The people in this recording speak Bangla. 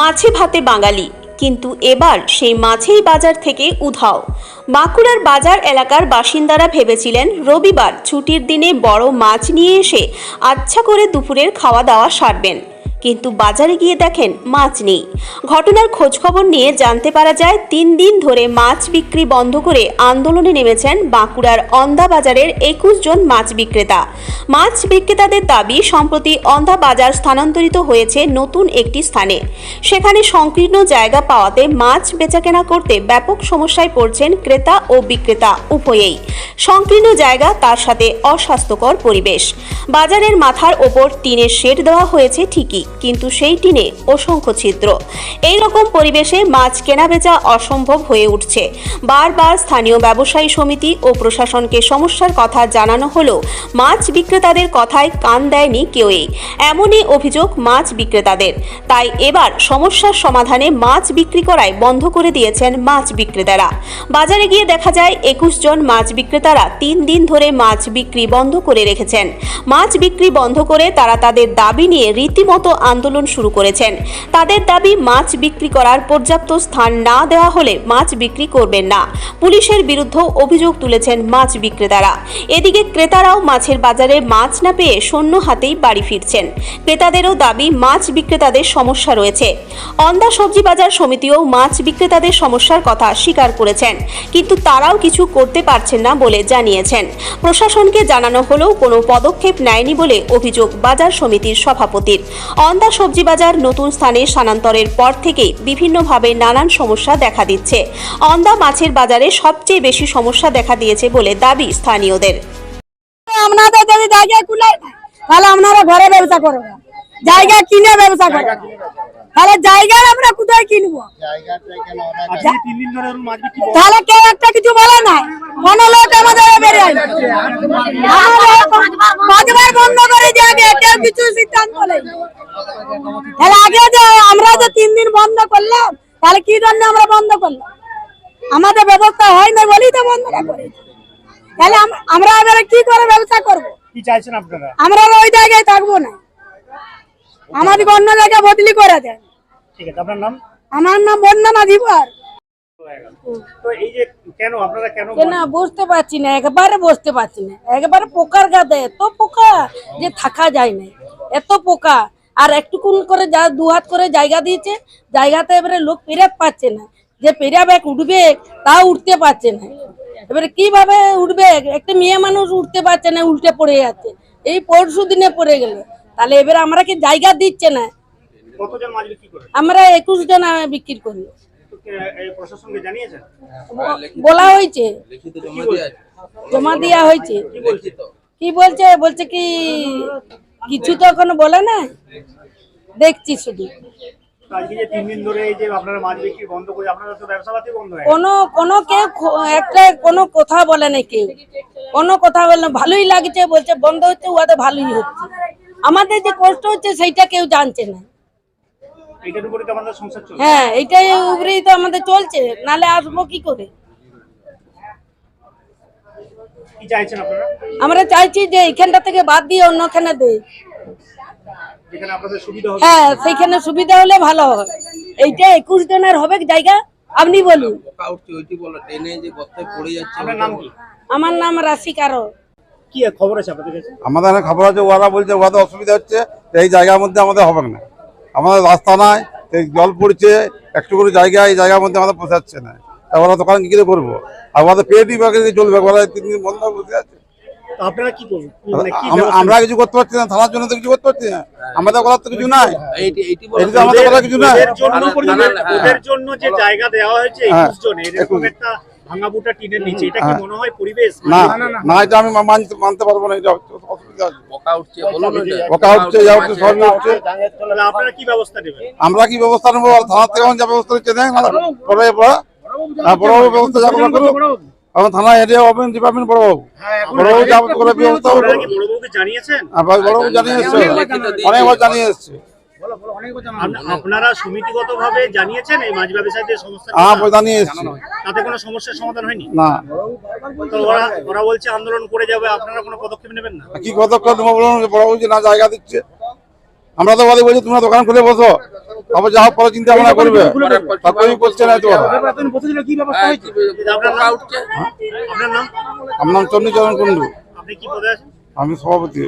মাছে ভাতে বাঙালি। কিন্তু এবার সেই মাছেই বাজার থেকে উধাও। বাঁকুড়ার বাজার এলাকার বাসিন্দারা ভেবেছিলেন রবিবার ছুটির দিনে বড় মাছ নিয়ে এসে আচ্ছা করে দুপুরের খাওয়া দাওয়া সারবেন। কিন্তু বাজারে গিয়ে দেখেন মাছ নেই। ঘটনার খোঁজখবর নিয়ে জানতে পারা যায়, তিন দিন ধরে মাছ বিক্রি বন্ধ করে আন্দোলনে নেমেছেন বাঁকুড়ার অন্দা বাজারের একুশ জন মাছ বিক্রেতা। মাছ বিক্রেতাদের দাবি, সম্প্রতি অন্ধা বাজার স্থানান্তরিত হয়েছে নতুন একটি স্থানে। সেখানে সংকীর্ণ জায়গা পাওয়াতে মাছ বেচাকেনা করতে ব্যাপক সমস্যায় পড়ছেন ক্রেতা ও বিক্রেতা উভয়েই। সংকীর্ণ জায়গা, তার সাথে অস্বাস্থ্যকর পরিবেশ। বাজারের মাথার ওপর টিনের শেড দেওয়া হয়েছে ঠিকই। কিন্তু সেই টিনে অসংখ্য ছিদ্র। এই রকম পরিবেশে মাছ কেনাবেচা অসম্ভব হয়ে উঠছে। বারবার স্থানীয় ব্যবসায়ী সমিতি ও প্রশাসনকে সমস্যার কথা জানানো হলেও মাছ বিক্রেতাদের কথায় কান দেয়নি কেউই। এমনই অভিযোগ মাছ বিক্রেতাদের। তাই এবার সমস্যার সমাধানে মাছ বিক্রি করায় বন্ধ করে দিয়েছেন মাছ বিক্রেতারা। বাজারে গিয়ে দেখা যায়, একুশ জন মাছ বিক্রেতারা তিন দিন ধরে মাছ বিক্রি বন্ধ করে রেখেছেন। মাছ বিক্রি বন্ধ করে তারা তাদের দাবি নিয়ে রীতিমতো আন্দোলন শুরু করেছেন। তাদের দাবি, মাছ বিক্রি করার পর্যাপ্ত স্থান না দেওয়া হলে মাছ বিক্রি করবেন না। পুলিশের বিরুদ্ধেও অভিযোগ তুলেছেন মাছ বিক্রেতারা। এদিকে ক্রেতারাও মাছের বাজারে মাছ না পেয়ে শূন্য হাতেই বাড়ি ফিরছেন। ক্রেতাদেরও দাবি, মাছ বিক্রেতাদের সমস্যা রয়েছে। অন্দা সবজি বাজার সমিতিও মাছ বিক্রেতাদের সমস্যার কথা স্বীকার করেছেন। কিন্তু তারাও কিছু করতে পারছেন না বলে জানিয়েছেন। প্রশাসনকে জানানো হলেও কোনো পদক্ষেপ নেয়নি বলে অভিযোগ বাজার সমিতির সভাপতির। অন্দা সবজি বাজার নতুন স্থানে স্থানান্তরের পর থেকেই বিভিন্নভাবে নানান সমস্যা দেখা দিচ্ছে। অন্দা মাছের বাজারে সবচেয়ে বেশি সমস্যা দেখা দিয়েছে বলে দাবি স্থানীয়দের। আপনাদের যদি জায়গা কুলায় তাহলে আপনারা ঘরে ব্যবসা করবেন। জায়গা কিনে ব্যবসা করবেন। তাহলে জায়গা আমরা কোথায় কিনবো? আজকে তিন দিন ধরে ওর মাছ বিক্রি বন্ধ। তাহলে কেউ একটা কিছু বলে নাই কোনো লোক পাঁচবার বন্ধ করে যাবে কেউ কিছু সিদ্ধান্ত নেই। তাহলে আগে যে আমরা যে তিন দিন বন্ধ করলাম তাহলে কি জন্য আমরা বন্ধ করলাম? আমাদের ব্যবস্থা হয় না বলেই তো বন্ধটা করেছি। তাহলে আমরা এবারে কি করে ব্যবসা করব? কি চাইছেন আপনারা? আমরা ওই জায়গায় থাকব না। আমাদের অন্য জায়গায় বদলি করে দেন। ঠিক আছে আপনার নাম? আমার নাম বন্দনা দিবার তো এই যে কেন আপনারা কেন কেন বুঝতে পারছি না একবারে বুঝতে পারছি না। একবারে পোকার গাদে এত পোকা যে থাকা যায় না। এত পোকা। আর একটুকুন করে যা দু হাত করে জায়গা দিয়েছে জায়গাতে এবারে লোক পেরাত পাচ্ছে না। যে পেরাবে উঠবে তাও উঠতে পারছে না। এবারে কীভাবে উঠবে? একটা মেয়ে মানুষ উঠতে পারছে না উল্টে পড়ে যাচ্ছে। এই পরশু দিনে পড়ে গেল। তাহলে এবারে আমরা কি জায়গা দিচ্ছে না? আমরা একুশ জন বিক্রি করি তো প্রশাসনকে জানিয়েছেন বলা হয়েছে। জমা দেওয়া হয়েছে। কি বলছে বলছে? বলছে কি কিছু তো এখনও বলে না দেখছি শুধু। তো আজকে যে তিন দিন ধরে এই যে আপনারা মাছ বিক্রি বন্ধ করে আপনারা তো ব্যবসা পাতি বন্ধ হয়ে গেছে। কোনো কোনো কেউ একটা কোনো কথা বলে না কেউ। কোনো কথা বলে না ভালোই লাগছে বলছে বন্ধ হচ্ছে উহাতে ভালোই হচ্ছে। আমাদের যে কষ্ট হচ্ছে সেইটা কেউ জানছে না। এইটার উপরে তো আমাদের সংসার চলছে। হ্যাঁ এইটাই উপরেই তো আমাদের চলছে নালে আসব কি করে? কি চাইছেন আপনারা? আমরা চাইছি যে এইখানটা থেকে বাদ দিয়ে অন্যখানে দেয় যেখানে আপনাদের সুবিধা হবে। হ্যাঁ সেইখানে সুবিধা হলে ভালো হয়। এইটা একুশ জনের হবে জায়গা আপনি বলুন। আমার নাম রাশি কারও কি খবর আছে আপনাদের কাছে? আমাদের খবর আছে ওরা বলছে ওদের অসুবিধা হচ্ছে এই জায়গার মধ্যে আমাদের হবে না। আমাদের রাস্তা নাই জল পড়ছে একটু করে জায়গা এই জায়গার মধ্যে আমাদের পোষাচ্ছে না। তা ওরা দোকান কি করে করব? আর ওদের পেটই বাকি চলবে ওরা তিন দিন বন্ধ বসে আছে। আপনারা কি করবেন? মানে আমরা- কিছু করতে পারছি না থানার জন্য তো কিছু করতে পারছি না। আমাদের করার তো কিছু নাই। এটা আমাদের করার কিছু নাই। জন্য না, না, না, ওদের জন্য যে জায়গা দেওয়া হয়েছে হ্যাঁ, একুশ এরকম একটা ভাঙাবুটা টিনের নিচে এটা কি হ্যাঁ। মনে হয় পরিবেশ? না না এটা আমি মানতে মানতে পারব না এটা অসুবিধা আছে। উঠছে বলুন ওইটা। ওকা যা হচ্ছে সবই হচ্ছে তাহলে আপনারা কি ব্যবস্থা নেবেন? আমরা কি ব্যবস্থা নেব? আর থানার থেকে যা ব্যবস্থা নিচ্ছে দেখ না পরে পরে হ্যাঁ, বড়বাবু ব্যবস্থা যা করুক। থানা এরিয়া ওপেন ডিপার্টমেন্ট বড়বাবু। বড়বাবু যা করে ব্যবস্থা জানিয়েছেন? হ্যাঁ, ভাই জানিয়ে এসছে। অনেকবার জানিয়ে এসছে। আপনারা সমিতিগত ভাবে জানিয়েছেন এই মাছ ব্যবসায়ীদের সমস্যা হ্যাঁ জানিয়ে তাতে কোনো সমস্যার সমাধান হয়নি? না। তো ওরা ওরা বলছে আন্দোলন করে যাবে আপনারা কোনো পদক্ষেপ নেবেন না? কি পদক্ষেপ নেব বলুন? বড়বাবু যে না জায়গা দিচ্ছে। আমরা তো বলি বলছি তোমরা দোকান খুলে বসো। তারপর যা হোক পরে চিন্তা ভাবনা করবে। তারপরেই করছে না তো ওরা হ্যাঁ, আমার নাম কুন্ডু আমি সভাপতি।